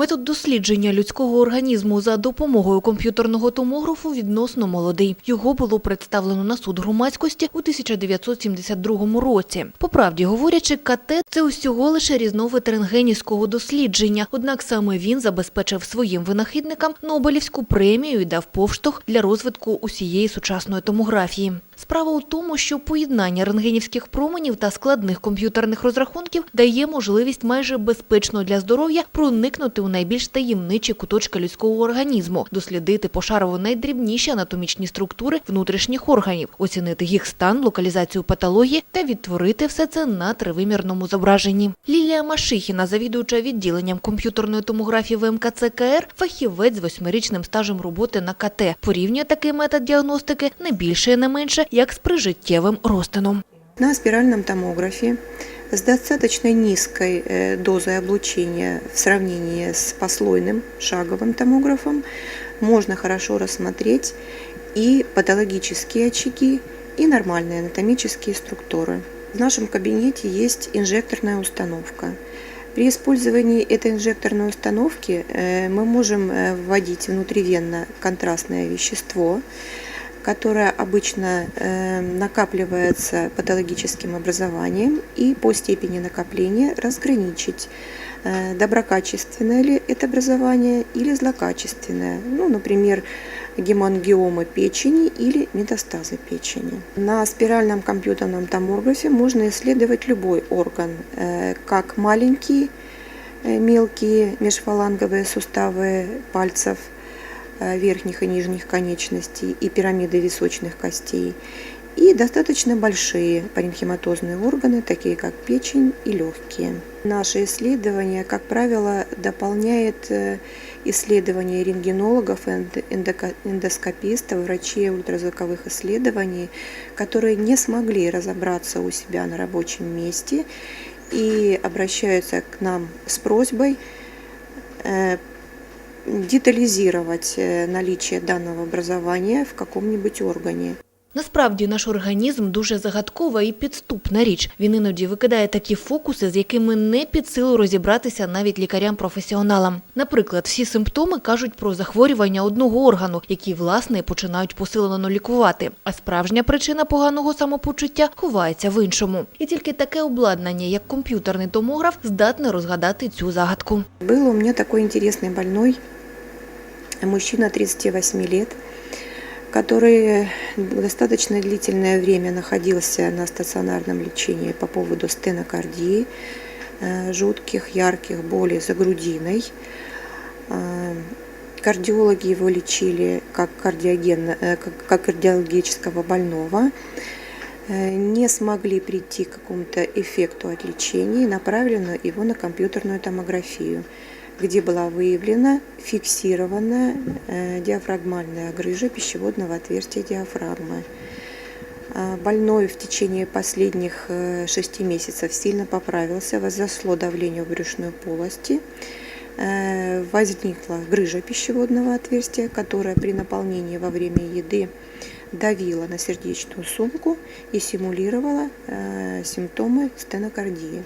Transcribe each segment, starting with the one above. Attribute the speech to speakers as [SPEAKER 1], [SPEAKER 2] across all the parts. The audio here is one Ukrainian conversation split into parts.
[SPEAKER 1] Метод дослідження людського організму за допомогою комп'ютерного томографу відносно молодий. Його було представлено на суд громадськості у 1972 році. По правді говорячи, КТ – це усього лише різновид рентгенівського дослідження. Однак саме він забезпечив своїм винахідникам Нобелівську премію і дав повштовх для розвитку усієї сучасної томографії. Справа у тому, що поєднання рентгенівських променів та складних комп'ютерних розрахунків дає можливість майже безпечно для здоров'я проникнути у найбільш таємничі куточки людського організму, дослідити пошарово найдрібніші анатомічні структури внутрішніх органів, оцінити їх стан, локалізацію патології та відтворити все це на тривимірному зображенні. Лілія Машихіна, завідуюча відділенням комп'ютерної томографії в МКЦ КР, фахівець з восьмирічним стажем роботи на КТ, порівнює такий метод діагностики не більше і не менше, як з прижиттєвим розтином.
[SPEAKER 2] На спиральном томографе с достаточно низкой э, дозой облучения в сравнении с послойным шаговым томографом можно хорошо рассмотреть и патологические очаги, и нормальные анатомические структуры. В нашем кабинете есть инжекторная установка. При использовании этой инжекторной установки э, мы можем э, вводить внутривенно контрастное вещество, которое обычно э, накапливается патологическим образованием и по степени накопления разграничить, э, доброкачественное ли это образование или злокачественное. Ну, например, гемангиомы печени или метастазы печени. На спиральном компьютерном томографе можно исследовать любой орган, э, как маленькие, э, мелкие межфаланговые суставы пальцев – верхних и нижних конечностей и пирамиды височных костей, и достаточно большие паренхематозные органы, такие как печень и легкие. Наше исследование, как правило, дополняет э, исследования рентгенологов, эндоскопистов, врачей ультразвуковых исследований, которые не смогли разобраться у себя на рабочем месте и обращаются к нам с просьбой э, детализировать э, наличие данного образования в каком-нибудь органе.
[SPEAKER 1] Насправді наш організм дуже загадкова і підступна річ. Він іноді викидає такі фокуси, з якими не під силу розібратися навіть лікарям-професіоналам. Наприклад, всі симптоми кажуть про захворювання одного органу, які власне починають посилено лікувати. А справжня причина поганого самопочуття ховається в іншому. І тільки таке обладнання, як комп'ютерний томограф, здатне розгадати цю загадку.
[SPEAKER 2] Был у меня такой интересный больной, мужчина 38 лет, который достаточно длительное время находился на стационарном лечении по поводу стенокардии, э, жутких, ярких болей за грудиной. Э, Кардиологи его лечили как, кардиоген, э, как, кардиологического больного. Не смогли прийти к какому-то эффекту от лечения и направили на- его на компьютерную томографию где была выявлена фиксированная э, диафрагмальная грыжа пищеводного отверстия диафрагмы. А, Больной в течение последних э, шести месяцев сильно поправился, возросло давление в брюшной полости, э, возникла грыжа пищеводного отверстия, которая при наполнении во время еды давила на сердечную сумку и симулировала э, симптомы стенокардии.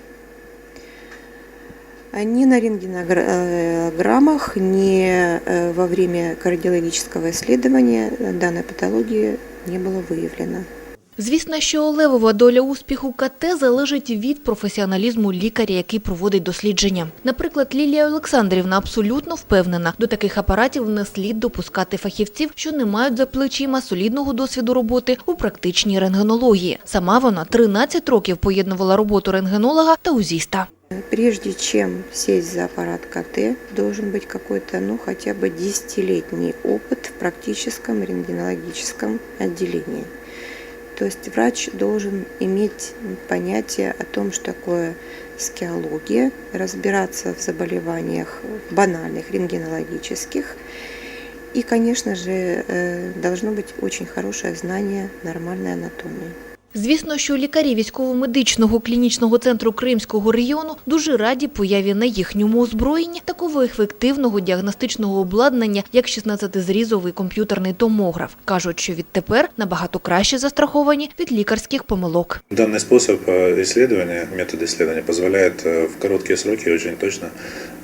[SPEAKER 2] А Ни на рентгенограммах, ни э, во время кардиологического исследования данной патологии не было выявлено.
[SPEAKER 1] Звісно, що левова доля успіху КТ залежить від професіоналізму лікаря, який проводить дослідження. Наприклад, Лілія Олександрівна абсолютно впевнена, до таких апаратів не слід допускати фахівців, що не мають за плечима солідного досвіду роботи у практичній рентгенології. Сама вона 13 років поєднувала роботу рентгенолога та узіста.
[SPEAKER 2] Прежде чем сесть за аппарат КТ, должен быть какой-то, ну, хотя бы 10-летний опыт в практическом рентгенологическом отделении. То есть врач должен иметь понятие о том, что такое скиология, разбираться в заболеваниях банальных рентгенологических. И, конечно же, э, должно быть очень хорошее знание нормальной анатомии.
[SPEAKER 1] Звісно, що лікарі військово-медичного клінічного центру Кримського регіону дуже раді появі на їхньому озброєнні такого ефективного діагностичного обладнання, як 16-зрізовий комп'ютерний томограф. Кажуть, що відтепер набагато краще застраховані від лікарських помилок.
[SPEAKER 3] Данный способ э, исследования, метод исследования позволяет э, в короткие сроки очень точно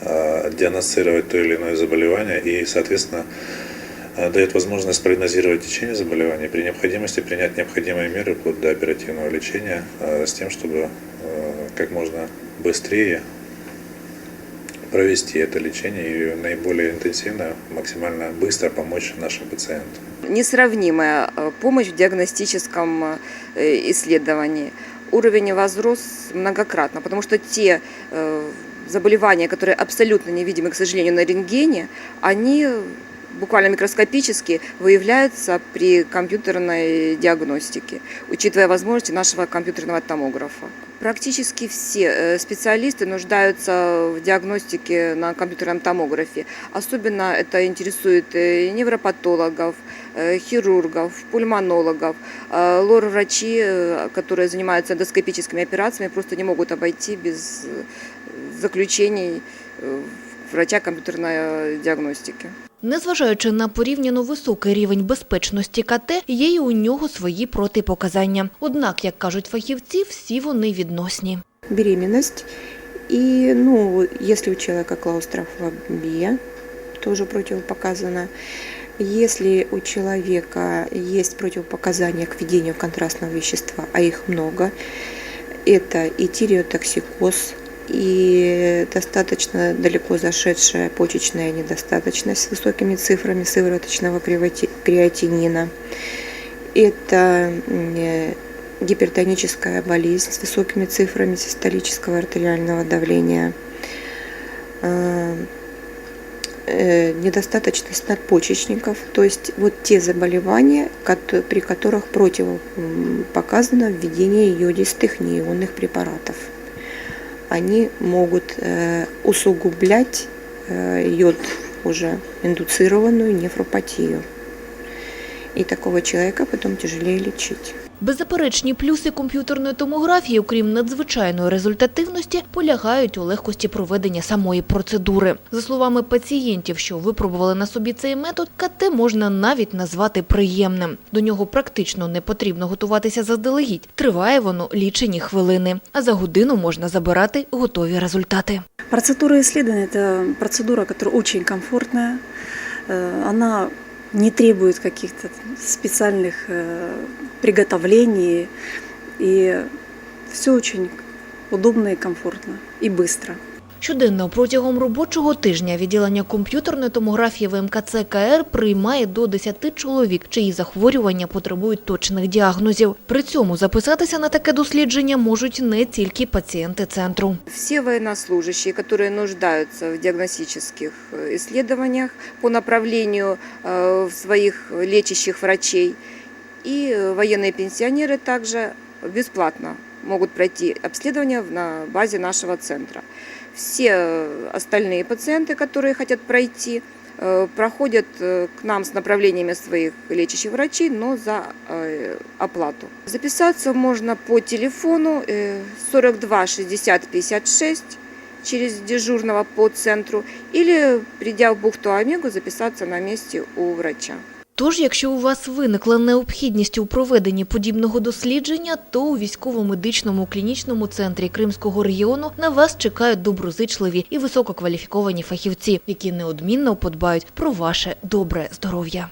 [SPEAKER 3] э, диагностировать то или иное заболевание и, соответственно, э, дает возможность прогнозировать течение заболевания при необходимости принять необходимые меры вплоть до оперативного лечения э, с тем, чтобы э, как можно быстрее провести это лечение и наиболее интенсивно, максимально быстро помочь нашим пациентам.
[SPEAKER 4] несравнимая э, помощь в диагностическом э, исследовании. Уровень возрос многократно, потому что те э, заболевания, которые абсолютно невидимы, к сожалению, на рентгене, они буквально микроскопически выявляются при компьютерной диагностике, учитывая возможности нашего компьютерного томографа. Практически все э, специалисты нуждаются в диагностике на компьютерном томографе. Особенно это интересует э, невропатологов, э, хирургов, пульмонологов. Лор-врачи, которые занимаются эндоскопическими операциями, просто не могут обойти без заключений врача компьютерной диагностики.
[SPEAKER 1] Незважаючи на порівняно високий рівень безпечності КТ, є й у нього свої протипоказання. Однак, як кажуть фахівці, всі вони відносні.
[SPEAKER 2] беременность. И, ну, если у человека клаустрофобия, тоже противопоказано. Если у человека есть противопоказания к введению контрастного вещества, а их много, это и тиреотоксикоз, и достаточно далеко зашедшая почечная недостаточность с высокими цифрами сывороточного креати- креатинина. Это э, гипертоническая болезнь с высокими цифрами систолического артериального давления, э, э, недостаточность надпочечников, то есть вот те заболевания, при которых противопоказано введение йодистых неионных препаратов. Они могут э, усугублять э, йод уже индуцированную нефропатию. И такого человека потом тяжелее лечить.
[SPEAKER 1] Беззаперечні плюси комп'ютерної томографії, окрім надзвичайної результативності, полягають у легкості проведення самої процедури. За словами пацієнтів, що випробували на собі цей метод, КТ можна навіть назвати приємним. До нього практично не потрібно готуватися заздалегідь. Триває воно лічені хвилини, а за годину можна забирати готові результати.
[SPEAKER 5] Процедура исследования – это процедура, которая очень комфортная. Э, Она не требует каких-то там специальных э, приготовлений. И все очень удобно и комфортно, и быстро.
[SPEAKER 1] Щоденно протягом робочого тижня відділення комп'ютерної томографії в МКЦ КР приймає до 10 чоловік, чиї захворювання потребують точних діагнозів. При цьому записатися на таке дослідження можуть не тільки пацієнти центру.
[SPEAKER 4] Все военнослужащие, которые нуждаются в диагностических э, исследованиях по направлению э, в своих лечащих врачей, и э, военные пенсионеры также бесплатно могут пройти обследование на базе нашего центра. Все э, остальные пациенты, которые хотят пройти, э, проходят э, к нам с направлениями своих лечащих врачей, но за э, оплату. Записаться можно по телефону э, 42 60 56 через дежурного по центру или, придя в бухту Омегу, записаться на месте у врача.
[SPEAKER 1] Тож, якщо у вас виникла необхідність у проведенні подібного дослідження, то у військово-медичному клінічному центрі Кримського регіону на вас чекають доброзичливі і висококваліфіковані фахівці, які неодмінно подбають про ваше добре здоров'я.